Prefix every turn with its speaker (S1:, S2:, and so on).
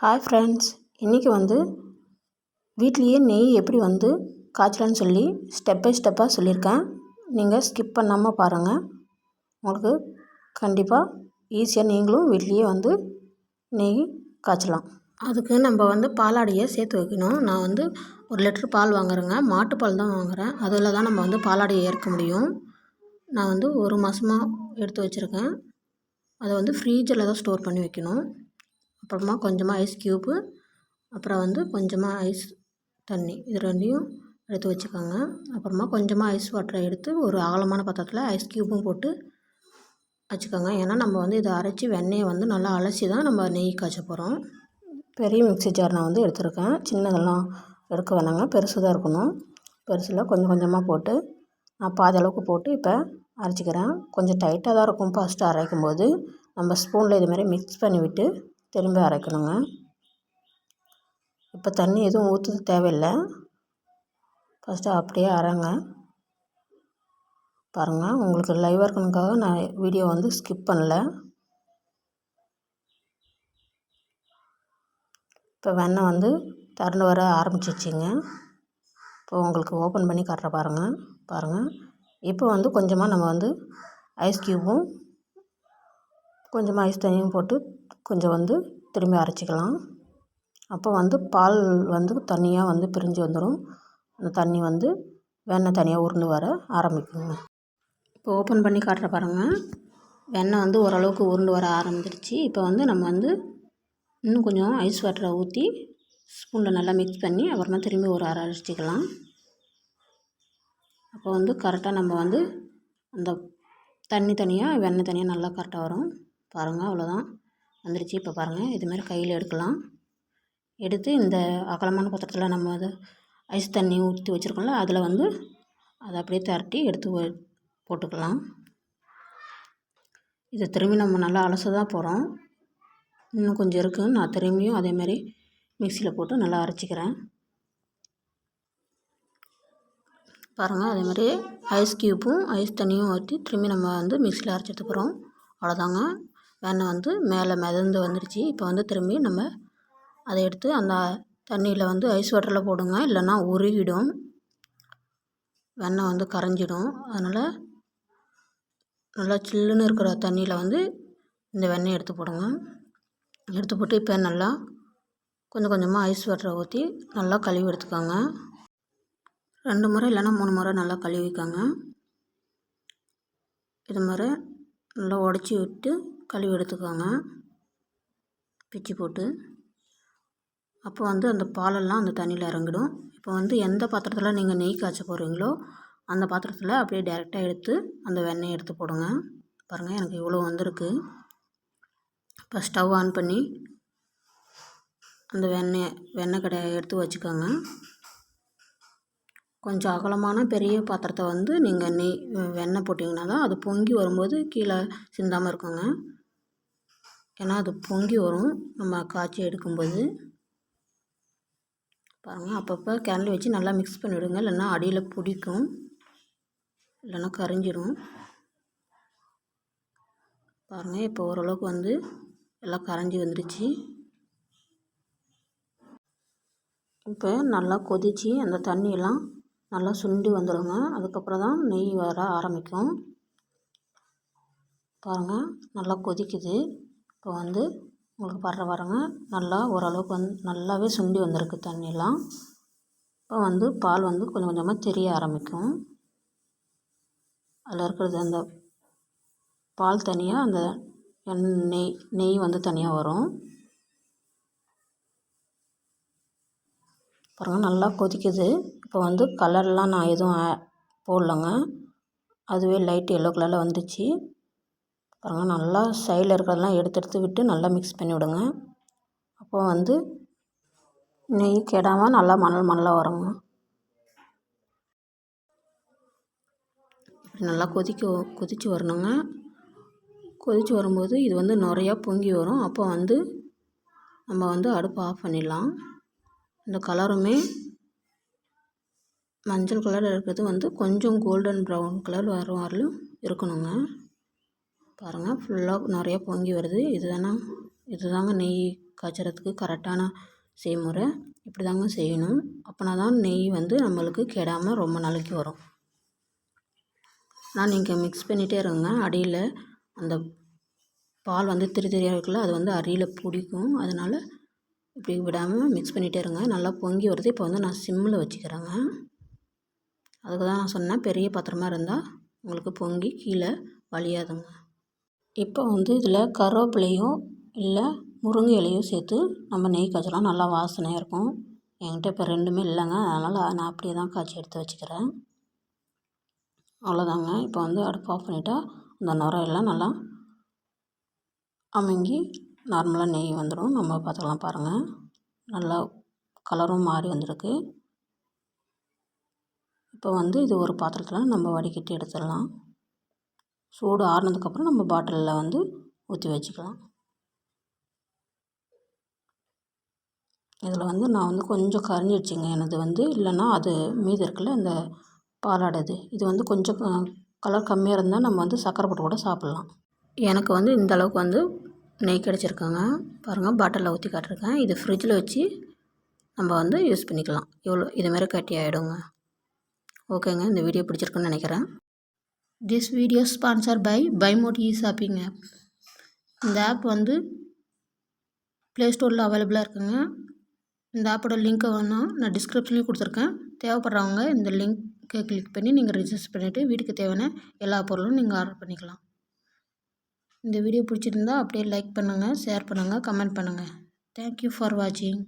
S1: Hi friends இன்றைக்கி வந்து வீட்லேயே நெய் எப்படி வந்து காய்ச்சலான்னு சொல்லி ஸ்டெப் பை ஸ்டெப்பாக சொல்லியிருக்கேன். நீங்கள் ஸ்கிப் பண்ணாமல் பாருங்கள் உங்களுக்கு கண்டிப்பாக ஈஸியாக நீங்களும் வீட்லேயே வந்து நெய் காய்ச்சலாம். அதுக்கு நம்ம வந்து பாலாடையை சேர்த்து வைக்கணும். நான் வந்து ஒரு லிட்டர் பால் வாங்குறேங்க. மாட்டுப்பால் தான் வாங்குகிறேன் அதில் தான் நம்ம வந்து பாலாடையை ஏற்க முடியும். நான் வந்து ஒரு மாதமாக எடுத்து வச்சுருக்கேன். அதை வந்து ஃப்ரீஜரில் தான் ஸ்டோர் பண்ணி வைக்கணும். அப்புறமா கொஞ்சமாக ஐஸ் க்யூப்பு அப்புறம் வந்து கொஞ்சமாக ஐஸ் தண்ணி. இது ரெண்டையும் எடுத்து வச்சுக்கோங்க. அப்புறமா கொஞ்சமாக ஐஸ் வாட்டரை எடுத்து ஒரு அகலமான பாத்திரத்தில் ஐஸ் க்யூப்பும் போட்டு வச்சுக்கோங்க. ஏன்னா நம்ம வந்து இதை அரைச்சி வெண்ணெயை வந்து நல்லா அலசி தான் நம்ம நெய் காய்ச்ச போகிறோம் பெரிய மிக்சி ஜார் நான் வந்து எடுத்திருக்கேன். சின்னதெல்லாம் எடுக்க வேணாங்க. பெருசு தான் இருக்கணும். பெருசில் கொஞ்சம் கொஞ்சமாக போட்டு நான் பாதி அளவுக்கு போட்டு இப்போ அரைச்சிக்கிறேன். கொஞ்சம் டைட்டாக தான் இருக்கும். ஃபஸ்ட்டு அரைக்கும் போது நம்ம ஸ்பூனில் இதுமாரி மிக்ஸ் பண்ணிவிட்டு திரும்ப அரைக்கணுங்க. இப்போ தண்ணி எதுவும் ஊற்ற தேவையில்லை. ஃபஸ்ட்டு அப்படியே அரைங்க. பாருங்கள் உங்களுக்கு லைவாக இருக்கணுக்காக நான் வீடியோ வந்து ஸ்கிப் பண்ணல. இப்போ வெண்ணெய் வந்து திறந்து வர ஆரம்பிச்சிச்சிங்க இப்போ உங்களுக்கு ஓப்பன் பண்ணி காட்டுற பாருங்கள் பாருங்கள் இப்போ வந்து கொஞ்சமாக நம்ம வந்து ஐஸ் க்யூப்பும் கொஞ்சமாக ஐஸ் தண்ணியும் போட்டு கொஞ்சம் வந்து திரும்பி அரைச்சிக்கலாம். அப்போ வந்து பால் வந்து தனியாக வந்து பிரிஞ்சு வந்துடும் அந்த தண்ணி வந்து வெண்ணெய் தனியாக உருண்டு வர ஆரம்பிக்குங்க. இப்போ ஓப்பன் பண்ணி காட்டுற பாருங்கள் வெண்ணெய் வந்து ஓரளவுக்கு உருண்டு வர ஆரம்பிச்சிருச்சு. இப்போ வந்து நம்ம வந்து இன்னும் கொஞ்சம் ஐஸ் வாட்டரை ஊற்றி ஸ்பூனில் நல்லா மிக்ஸ் பண்ணி அப்புறமா திரும்பி ஒரு அரை அரைச்சிக்கலாம். அப்போ வந்து கரெக்டாக நம்ம வந்து அந்த தண்ணி தனியாக வெண்ணெய் தனியாக நல்லா கரெக்டாக வரும். பாருங்கள் அவ்வளோதான் வந்துருச்சு. இப்போ பாருங்கள் இதுமாரி கையில் எடுக்கலாம். எடுத்து இந்த அகலமான பாத்திரத்தில் நம்ம அதை ஐஸ் தண்ணி ஊற்றி வச்சுருக்கோம்ல அதில் வந்து அதை அப்படியே திரட்டி எடுத்து போட்டுக்கலாம். இதை திரும்பி நம்ம நல்லா அலச தான் போகிறோம் இன்னும் கொஞ்சம் இருக்குது நான் திரும்பியும் அதேமாரி மிக்சியில் போட்டு நல்லா அரைச்சிக்கிறேன். பாருங்கள் அதேமாதிரி ஐஸ் க்யூப்பும் ஐஸ் தண்ணியும் ஊற்றி திரும்பி நம்ம வந்து மிக்சியில் அரைச்சி எடுத்துக்கிறோம் அவ்வளோதாங்க வெண்ணெய் வந்து மேலே மிதந்து வந்துடுச்சு இப்போ வந்து திரும்பி நம்ம அதை எடுத்து அந்த தண்ணியில் வந்து ஐஸ் வாட்டரில் போடுங்க. இல்லைன்னா உருகிடும். வெண்ணெய் வந்து கரைஞ்சிடும். அதனால் நல்லா சில்லுன்னு இருக்கிற தண்ணியில் வந்து இந்த வெண்ணெய் எடுத்து போடுங்க. எடுத்து போட்டு இப்போ நல்லா கொஞ்சம் கொஞ்சமாக ஐஸ் வாட்டரை ஊற்றி நல்லா கழுவி எடுத்துக்கோங்க. ரெண்டு முறை இல்லைன்னா மூணு முறை நல்லா கழுவிக்கோங்க. இது மாதிரி நல்லா உடச்சி விட்டு கழுவி எடுத்துக்கோங்க. பிச்சு போட்டு. அப்போ வந்து அந்த பாலெல்லாம் அந்த தண்ணியில் இறங்கிடும். இப்போ வந்து எந்த பாத்திரத்தில் நீங்கள் நெய் காய்ச்ச போகிறீங்களோ அந்த பாத்திரத்தில் அப்படியே டேரெக்டாக எடுத்து அந்த வெண்ணெயை எடுத்து போடுங்க. பாருங்கள் எனக்கு இவ்வளோ வந்திருக்கு. இப்போ ஸ்டவ் ஆன் பண்ணி அந்த வெண்ணெய் வெண்ணெய் கடையை எடுத்து வச்சுக்கோங்க. கொஞ்சம் அகலமான பெரிய பாத்திரத்தை வந்து நீங்கள் நெய் வெண்ணெய் போட்டிங்கன்னா தான் அது பொங்கி வரும்போது கீழே சிந்தாமல் இருக்குங்க. ஏன்னா அது பொங்கி வரும். நம்ம காய்ச்சி எடுக்கும்போது. பாருங்கள் அப்பப்போ கேனில் வச்சு நல்லா மிக்ஸ் பண்ணிவிடுங்க இல்லைன்னா அடியில் பிடிக்கும். இல்லைன்னா கரைஞ்சிரும். பாருங்கள் இப்போ ஓரளவுக்கு வந்து எல்லாம் கரைஞ்சி வந்துடுச்சு இப்போ நல்லா கொதித்து அந்த தண்ணியெல்லாம் நல்லா சுண்டி வந்துடுங்க அதுக்கப்புறம் தான் நெய் வர ஆரம்பிக்கும். பாருங்கள் நல்லா கொதிக்குது. இப்போ வந்து உங்களுக்கு படுற பாருங்க நல்லா ஓரளவுக்கு வந்து நல்லாவே சுண்டி வந்திருக்கு தண்ணியெலாம் இப்போ வந்து பால் வந்து கொஞ்சம் கொஞ்சமாக தெரிய ஆரம்பிக்கும். அதில் இருக்கிறது அந்த பால் தனியாக அந்த நெய் நெய் வந்து தனியாக வரும். பாருங்கள் நல்லா கொதிக்குது. இப்போ வந்து கலர்லாம் நான் எதுவும் போடலங்க. அதுவே லைட் எல்லோ கலரில் வந்துச்சு. பாருங்கள் நல்லா சைடில் இருக்கிறதெல்லாம் எடுத்து எடுத்து விட்டு நல்லா மிக்ஸ் பண்ணி விடுங்க. அப்போ வந்து நெய் கெடாமல் நல்லா மணல் மணலாக வருங்க. நல்லா கொதிக்க கொதித்து வரணுங்க. கொதித்து வரும்போது இது வந்து நிறையா பொங்கி வரும். அப்போ வந்து நம்ம வந்து அடுப்பு ஆஃப் பண்ணிடலாம். இந்த கலருமே மஞ்சள் கலரில் இருக்கிறது வந்து கொஞ்சம் கோல்டன் ப்ரௌன் கலர் வர வரலும் இருக்கணுங்க. பாருங்கள் ஃபுல்லாக நிறைய பொங்கி வருது. இது தானே இது தாங்க நெய் காய்ச்சறதுக்கு கரெக்டான செய்முறை. இப்படி தாங்க செய்யணும். அப்போனா தான் நெய் வந்து நம்மளுக்கு கெடாமல் ரொம்ப நாளைக்கு வரும். நான் நீங்கள் மிக்ஸ் பண்ணிகிட்டே இருங்க அடியில் அந்த பால் வந்து திரு திரியாக இருக்குல்ல அது வந்து அரியில் பிடிக்கும். அதனால் இப்படி விடாமல் மிக்ஸ் பண்ணிகிட்டே இருங்க. நல்லா பொங்கி வருது. இப்போ வந்து நான் சிம்மில் வச்சுக்கிறேங்க. அதுக்கு தான் நான் சொன்னேன் பெரிய பாத்திரமாக இருந்தால் உங்களுக்கு பொங்கி கீழே வழியாதுங்க இப்போ வந்து இதில் கருவேப்பிலையும் இல்லை முருங்கை இலையும் சேர்த்து நம்ம நெய் காய்ச்சலாம். நல்லா வாசனையாக இருக்கும். என்கிட்ட இப்போ ரெண்டுமே இல்லைங்க. அதனால் நான் அப்படியே தான் காய்ச்சி எடுத்து வச்சுக்கிறேன். அவ்வளோதாங்க. இப்போ வந்து அடுப்பு ஆஃப் பண்ணிவிட்டா அந்த நுரையெல்லாம் நல்லா அமுங்கி நார்மலாக நெய் வந்துடும். நம்ம பார்த்துக்கலாம் பாருங்கள் நல்லா கலரும் மாறி வந்திருக்கு. இப்போ வந்து இது ஒரு பாத்திரத்தில் நம்ம வடிகட்டி எடுத்துடலாம். சூடு ஆறுனதுக்கப்புறம் நம்ம பாட்டிலில் வந்து ஊற்றி வச்சுக்கலாம். இதில் வந்து நான் வந்து கொஞ்சம் கரைஞ்சிடுச்சிங்க எனது வந்து இல்லைன்னா அது மீதி இருக்குல்ல இந்த பாலாடது. இது வந்து கொஞ்சம் கலர் கம்மியாக இருந்தால் நம்ம வந்து சக்கரை போட்டு கூட சாப்பிட்லாம். எனக்கு வந்து இந்த அளவுக்கு வந்து நெய் கிடச்சிருக்காங்க. பாருங்கள் பாட்டிலில் ஊற்றி காட்டிருக்கேன் இது ஃப்ரிட்ஜில் வச்சு நம்ம வந்து யூஸ் பண்ணிக்கலாம். இவ்வளோ இதுமாரி கட்டி ஆகிடுங்க ஓகேங்க இந்த வீடியோ பிடிச்சிருக்குன்னு நினைக்கிறேன். திஸ் வீடியோ ஸ்பான்சர் பை பைமோட் இ ஷாப்பிங் ஆப் இந்த ஆப் வந்து ப்ளே ஸ்டோரில் அவைலபிளாக இருக்குங்க. இந்த ஆப்போட லிங்க்கை வேணால் நான் டிஸ்கிரிப்ஷன்லேயும் கொடுத்துருக்கேன். தேவைப்படுறவங்க இந்த லிங்க்கை கிளிக் பண்ணி நீங்கள் ரிஜிஸ்டர் பண்ணிவிட்டு வீட்டுக்கு தேவையான எல்லா பொருளும் நீங்கள் ஆர்டர் பண்ணிக்கலாம். இந்த வீடியோ பிடிச்சிருந்தா அப்படியே லைக் பண்ணுங்கள் ஷேர் பண்ணுங்கள் கமெண்ட் பண்ணுங்கள் தேங்க்யூ ஃபார் வாட்சிங்